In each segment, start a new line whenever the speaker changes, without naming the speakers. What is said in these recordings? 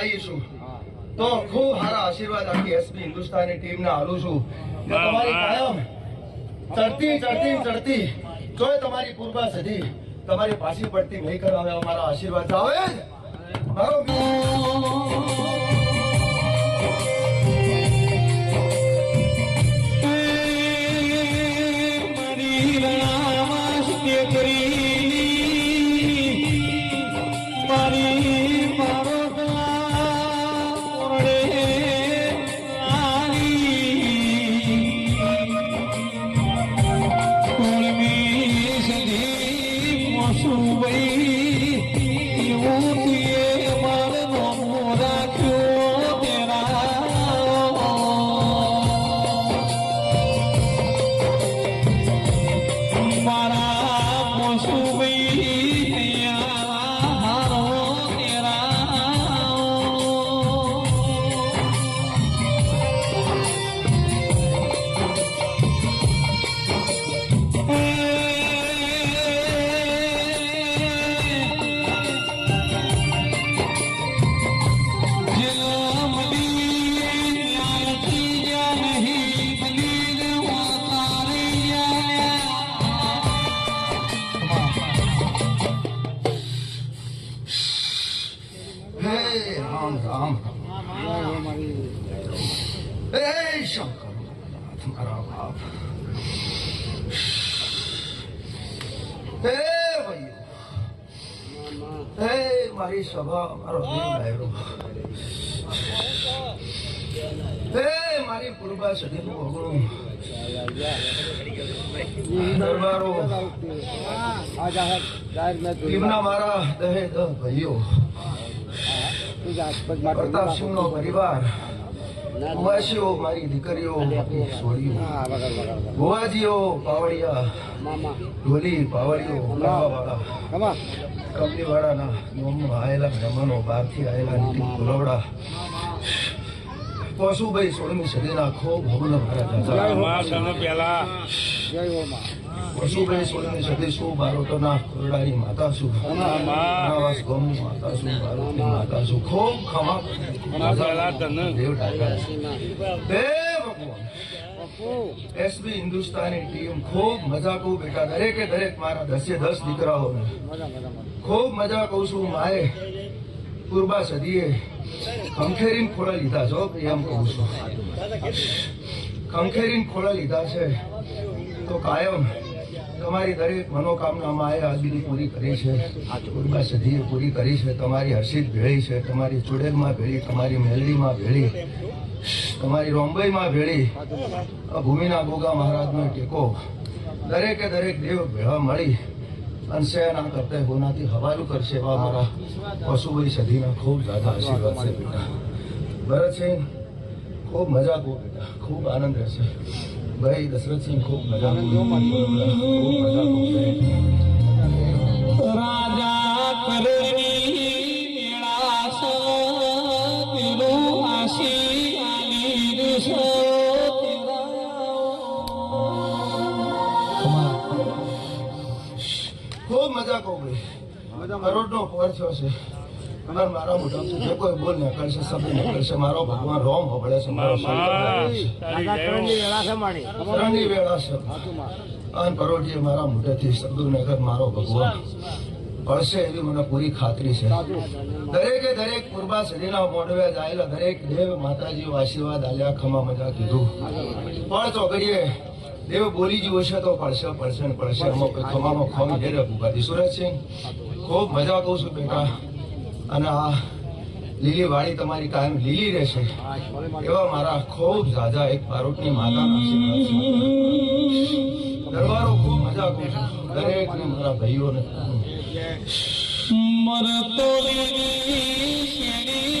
આવી છું. તો ખૂબ સારા આશીર્વાદ આખી એસપી હિન્દુસ્તાની ટીમને આલું છું. કે તમારી કાયમ ચડતી ચડતી ચડતી જોય તમારી પૂર્વા સધી તમારી પાછી પડતી નહીં કરાવે અમારા આશીર્વાદ આવે જ. મારો
મારી કરી
હે ભાઈઓ હે મારી સભા મારો હે મારી પૂર્વા સદીનું ઓગણું દરબારો. ટીમના મારા દહે દહ ભાઈઓ. પ્રતાપસિંહનો પરિવાર. કુવાસીઓ મારી દીકરીઓ છોડીઓ ભુવાજીઓ પાવડિયા ઢોલી પાવડીઓ વાળા કંપનીવાળાના ગામમાં આવેલા મહેમાનો બહારથી આવેલા નીતિ પશુભાઈ સોળમી સદીના ખૂબ ભગુલ મારા
પેલા
સોળમી સદી શું બારોટોના ખોરડાની માતા હિન્દુસ્તાની ટીમ ખૂબ મજા કહું બેટા દરેકે દરેક મારા દસે દસ દીકરાઓ ખૂબ મજા કહું છું માએ પૂર્વા સદીએ ખંખેરીને ખોળા લીધા છો એમ કહું છું ખંખેરીને ખોળા લીધા છે તો કાયમ તમારી દરેક મનોકામના માએ આજની પૂરી કરી છે. પૂર્વા સદીએ પૂરી કરી છે. તમારી હર્ષિત ભેળી છે. તમારી ચુડેલમાં ભેળી, તમારી મેલડીમાં ભેળી, તમારી રોંબઈમાં ભેળી ભૂમિના ગોગા મહારાજનો ટેકો. દરેકે દરેક દેવ ભેળા મળી અંશે ના કરતા હોનાથી હવાલું કરશે એવા મારા પશુભાઈ સદીના ખૂબ દાદા આશીર્વાદ છે, બેટા. ભરતસિંહ ખૂબ મજા ખૂબ આનંદ રહેશે ભાઈ દશરથસિંહ ખૂબ મજા. ખૂબ મજા કહો
રાજા પેલો આશી આલી
ખૂબ મજા કહું ભાઈ કરોડ નો પોર થયો છે અને મારા મોટા જે કોઈ બોલ નીકળશે શબ્દ નીકળશે મારો ભગવાન રોમ હોબળે છે મારો શરણની વેળા છે અન પરોઢીએ મારા મોઢેથી શબ્દો નગર મારો ભગવાન પડશે એવી મને પૂરી ખાતરી છે. દરેકે દરેક પૂર્વા સદીના મોઢવે જાયેલા દરેક દેવ માતાજી આશીર્વાદ આલ્યા ખમા મજા કીધું. પણ તો કરીએ દેવ બોલી જીવો છે તો પડશે પડશે ને પડશે. ખમામાં ખમી દે રે ભૂપાથી સુરજસિંહ ખૂબ મજા કહું છું બેટા. અને આ લીલી વાળી તમારી કાયમ લીલી રહેશે. એવા મારા ખૂબ ઝાઝા એક બારોટની માતાના દરબારો ખૂબ મજા કહું છું. દરેકને મારા ભાઈઓને.
મરતો શેની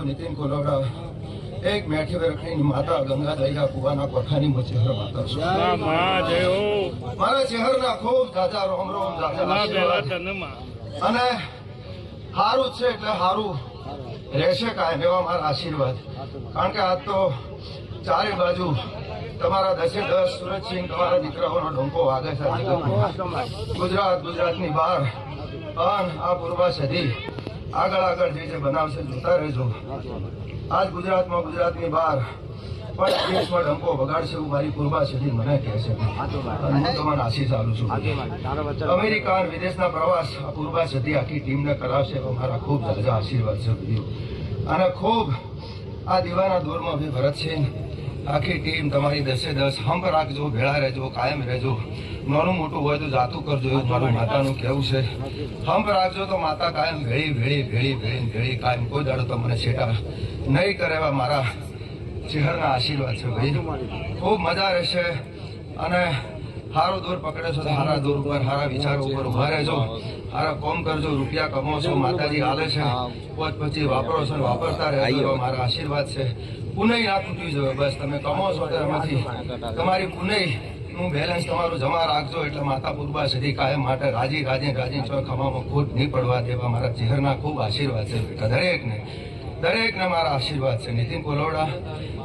ભુવાજીઓ નીતિન કોલોડા એક મેઠી વેરખની માતા ગંગા દૈયા કુવાના કોઠાની મો ચહેર માતા છું. મારા ચહેરના ખૂબ દાદા રોમ રોમ
દાદા
અને સારું છે એટલે સારું રહેશે કાયમ એવા મારા આશીર્વાદ. કારણ કે આજ તો ચારે બાજુ તમારા દસે દસ સુરતસિંહ તમારા દીકરાઓનો ડોંકો વાગે છે. આ ગુજરાત ગુજરાતની બહાર પણ આ પૂર્વા સદી આગળ આગળ જે જે બનાવશે જોતા રહેજો. આજ ગુજરાતમાં ગુજરાતની બહાર પણ દેશમાં ડંકો વગાડશે એવું મારી પૂર્વા સુધી મને કહે છે. હું તમારા આશીષ આલું છું. અમેરિકા અને વિદેશના પ્રવાસ પૂર્વા સદી આખી ટીમને કરાવશે એવા મારા ખૂબ જાજા આશીર્વાદ છે અને ખૂબ આ દીવાના દોરમાં બી ભરતસિંહ આખી ટીમ તમારી દસે દસ હંપ રાખજો ભેળા રહેજો કાયમ રહેજો. નાનું મોટું હોય તો જાતું કરજો મારું માતાનું કહેવું છે. હંપ રાખજો તો માતા કાયમ ભેળી ભેળી ભેળી ભેળી ભેળી કાયમ. કોઈ દાડો તમને મને છેટા નહીં કરે એવા મારા ચહેરના આશીર્વાદ છે ભાઈ. ખૂબ મજા રહેશે અને સારો દોર પકડે છો તો સારા દોર ઉપર સારા વિચારો ઉપર ઊભા રહેજો. સારા કોમ કરજો રૂપિયા કમો છો માતાજી હાલે છે. પછી વાપરો છો ને વાપરતા રહેજો મારા આશીર્વાદ છે. પુનઃ ના તૂટી જવે. બસ, તમે કમો છો એમાંથી તમારી પુનઃ નું બેલેન્સ તમારું જમા રાખજો, એટલે માતા પૂર્વા સુધી કાયમ માટે રાજી રાજી રાજી છો. ખવામાં ખોટ નહીં પડવા દેવા. મારા ચહેરના ખૂબ આશીર્વાદ છે. બેટા, દરેકને દરેકને મારા આશીર્વાદ છે. નીતિન કોલોડા,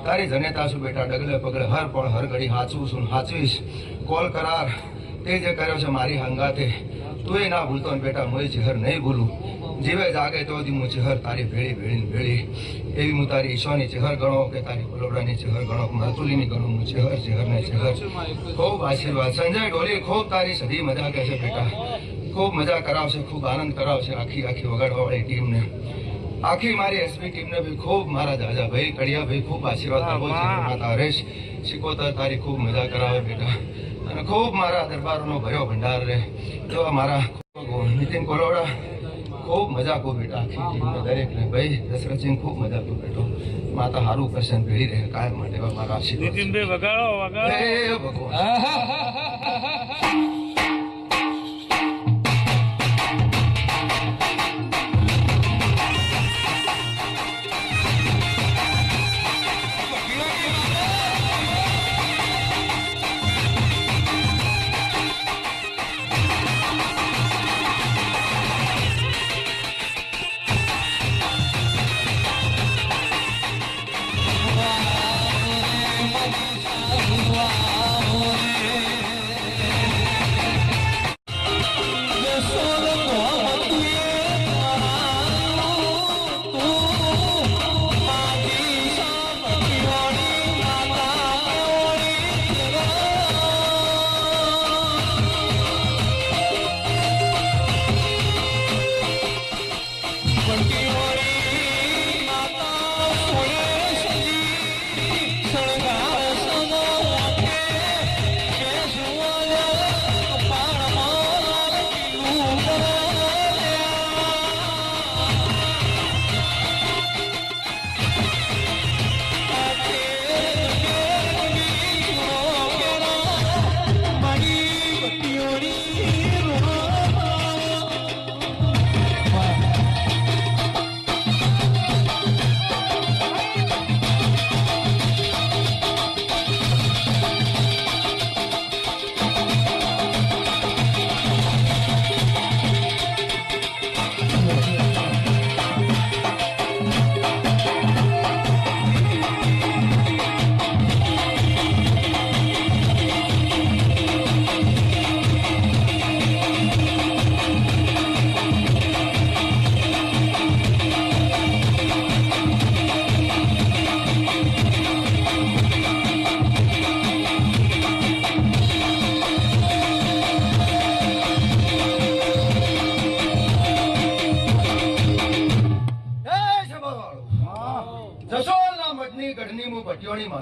તારી જનેતા છું બેટા. ડગલે પગલે હર પળ હર ઘડી હાચવું છું હાચવીશ. કોલ કરાર. તે જે કર્યો છે મારી હંગાતે. તું એ ના ભૂલતો બેટા, હું એ ચહેર નહીં ભૂલું. જીવે જાગે તો દી હું ચહેર તારી ભેળી ભેળી ભેળી. એવી હું તારી ઈશ્વરની ચહેર ગણો કે તારી કોલોડાની ચહેર ગણો. માતુલીની ગણો હું ચહેર ચહેર ને ચહેર ખૂબ આશીર્વાદ. સંજય ઢોલી, ખૂબ તારી સદી મજા કહે છે બેટા. ખૂબ મજા કરાવશે, ખૂબ આનંદ કરાવશે આખી આખી વગાડવાવાળી ટીમને. આખી મારી એસપી ટીમને બી ખૂબ મારા દાદા ભાઈ કડિયા ભાઈ ખૂબ આશીર્વાદ આપો છે. માતા હરેશ શિકોતર તારી ખૂબ મજા કરાવે બેટા. અને ખૂબ મારા દરબારનો ભયો ભંડાર રહે એવા મારા નીતિન કોલોડા ખૂબ મજા કો બેટા. આખી દરેકને ભાઈ દશરથસિંહ ખૂબ મજા કો બેટો. માતા હારું પ્રસન્ન ભેળી રહે કાયમ માટે મારા આશીર્વાદ
નીતિનભાઈ વગાડો વગાડો.
ભગવાન.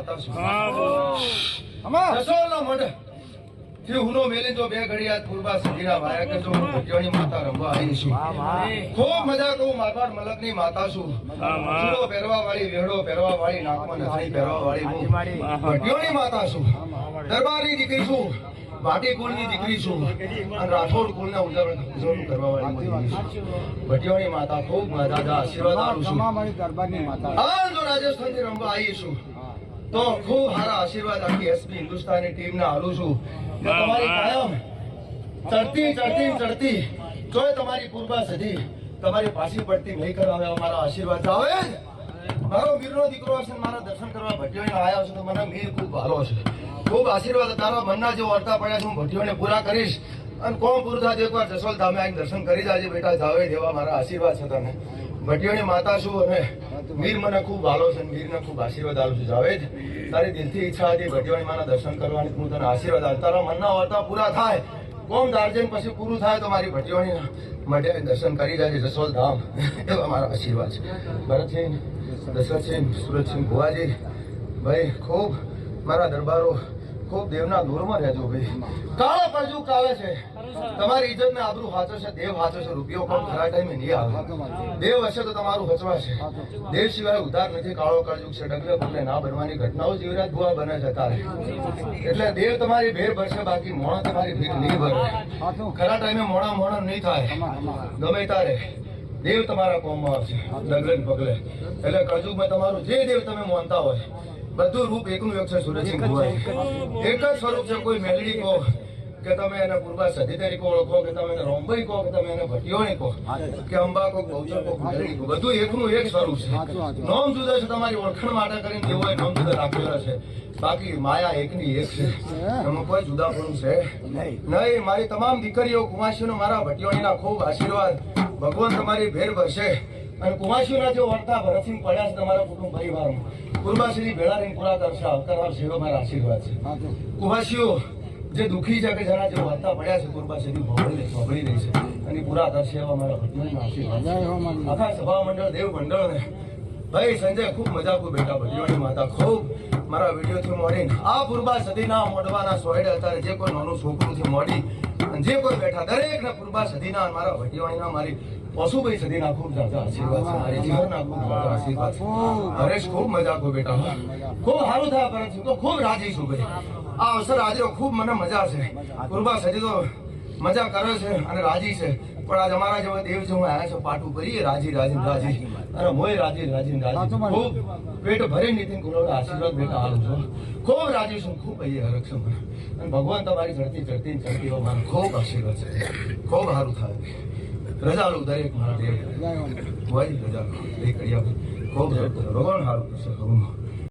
માતા
બોલો
જસોલના મઠથી હુનો મેલી તો બે ઘડિયા પૂર્વા સુધીના વાયા કે જો હું માતા આવી છું. ખૂબ મજા કહું મલકની માતા છું. ચૂડો પહેરવા વાળી વેડો પહેરવા વાળી નાકમાં નથણી પહેરવા વાળી હું. માતા છું. દરબારની દીકરી છું. ભાટી કુળની દીકરી છું. અને રાઠોડ કુળના ઉજવણ કરવા વાળી ભટિયાણી માતા ખૂબ દાદા આશીર્વાદ આપું છું. આ જો રાજસ્થાનથી રમવા આવી છું. તો ખૂબ સારા આશીર્વાદ આખી એસબી હિન્દુસ્તાની ટીમને હાલું છું. તમારી કાયમ ચડતી ચડતી ચડતી. જોય તમારી પૂર્વા સધી. તમારી પાછી પડતી નહીં કરાવે એવા મારા આશીર્વાદ આવે મારો વીરનો દીકરો છે મારા દર્શન કરવા ભટ્ટીઓને આવ્યો છે તો મને મીર ખૂબ ભાલો છે ખૂબ આશીર્વાદ તારા મનના જે વર્તા પડ્યા છે. હું ભટ્ટીઓને પૂરા કરીશ. અને કોમ પૂરું થાય એકવાર જસોલ ધામે આવીને દર્શન કરી જાજે બેટા. જાવે દેવા મારા આશીર્વાદ છે તને. ભટ્ટીઓની માતા છું અને વીર મને ખૂબ વાલો છે વીરને ખૂબ આશીર્વાદ આલું છું. જાવેદ તારી દિલથી ઈચ્છા હતી ભટ્ટીઓની માના દર્શન કરવાની હું તને આશીર્વાદ આલું તારા મનના વાર્તા પૂરા થાય. કોમ દાર્જન પછી પૂરું થાય તો મારી ભટ્ટીઓની માટે દર્શન કરી જાય જસોલ ધામ. એવા મારા આશીર્વાદ છે. ભરતસિંહ દશરથસિંહ સુરતસિંહ ભુવાજી ભાઈ ખૂબ. મારા દરબારો ખૂબ દેવના દૂરમાં રહેજો ભાઈ. કાળો પરજુ આવે છે. તમારી ઇજ્જત ને આબરૂ હાચો છે દેવ હાચો છે રૂપિયો પણ ખરા ટાઈમે નહીં આવે. દેવ હશે તો તમારું હચવાશે દેવ સિવાય ઉધાર નથી, કાળો કળજુગ છે, ડગલે પગલે ના બનવાની ઘટનાઓ જીવરાજ ભુવા બને છે તારે. એટલે દેવ તમારી ભેર ભરશે, બાકી મોણા તમારી ભીડ નહીં ભરે. ખરા ટાઈમે મોણા મોણા નહીં થાય. ગમે તારે. દેવ તમારા કોમમાં આવશે, ડગલે પગલે એટલે કળજુગમાં તમારું જે દેવ તમે માનતા હોય બધું રૂપ એકનું એક છે સુરજસિંહ ભુવાજી એક જ સ્વરૂપ છે કોઈ મેલડી કહો કે તમે એને પૂર્વા સધી તરીકે ઓળખો કે તમે એને રોંબઈ કહો કે તમે એને ભટિયોણી કહો કે અંબા કહો બહુચર કહો મેલડી કહો બધું એકનું એક સ્વરૂપ છે. નોમ જુદા છે તમારી ઓળખાણ માટે કરીને જેવો નોમ જુદા રાખેલા છે. બાકી માયા એકની એક છે. એમાં કોઈ જુદાપણું છે. નહીં. મારી તમામ દીકરીઓ કુમાસીઓનો મારા ભટિયોણીના ખૂબ આશીર્વાદ. ભગવાન તમારી ભેર ભરશે. અને કુમાશીના જે વર્તા ભરતસિંહ પડ્યા છે તમારા કુટુંબ પરિવારમાં. કુરબાશ્રી ભેળા રહીને પૂરા કરશે કરાવશે એવો મારા આશીર્વાદ છે. કુમાશીઓ જે દુઃખી છે કે જેના જે વાર્તા પડ્યા છે કુરબાશ્રી ભોગળી ભોગળી રહી છે. અને પૂરા કરશે એવા મારા ભટિયોના આશીર્વાદ આખા સભા મંડળ દેવ મંડળ ને ભાઈ સંજય ખૂબ મજા ખૂબ બેટા ભટિયોની માતા ખૂબ. મારા વિડીયોથી મોડી આ પૂર્વા સદીના મોઢવાના સોયડે અત્યારે જે કોઈ નાનું છોકરું છે મોડી અને જે કોઈ બેઠા દરેકના પૂર્વા સદીના મારા ભટિયોણીના મારી પશુભાઈ સદીના ખૂબ જાજા આશીર્વાદ છે મારી જીવનના ખૂબ આશીર્વાદ હરેશ ખૂબ મજા કો બેટા. ખૂબ સારું થયા પરંતુ તો ખૂબ રાજી છું ભાઈ આ અવસર આજે ખૂબ મને મજા છે કુરબા સદી તો મજા કરે છે અને રાજી છે પણ આજ અમારા જેવા દેવ હું આયા છે પાટું ભરીએ રાજી રાજી રાજી અને મોય રાજી રાજી રાજી ખૂબ પેટ ભરી નીતિન ગુરુ આશીર્વાદ બેટા હાલું છું ખૂબ રાજી છું ખૂબ અહીંયા હરખ મને. અને ભગવાન તમારી ચડતી ચડતી ચડતી ખૂબ આશીર્વાદ છે ખૂબ સારું થાય રજા લઉં દરેક મારા દેવ
જય હો
ભુવાજી રજા લઉં એ કરી આપો. ખૂબ ભગવાન સારું કરશે. ભગવાન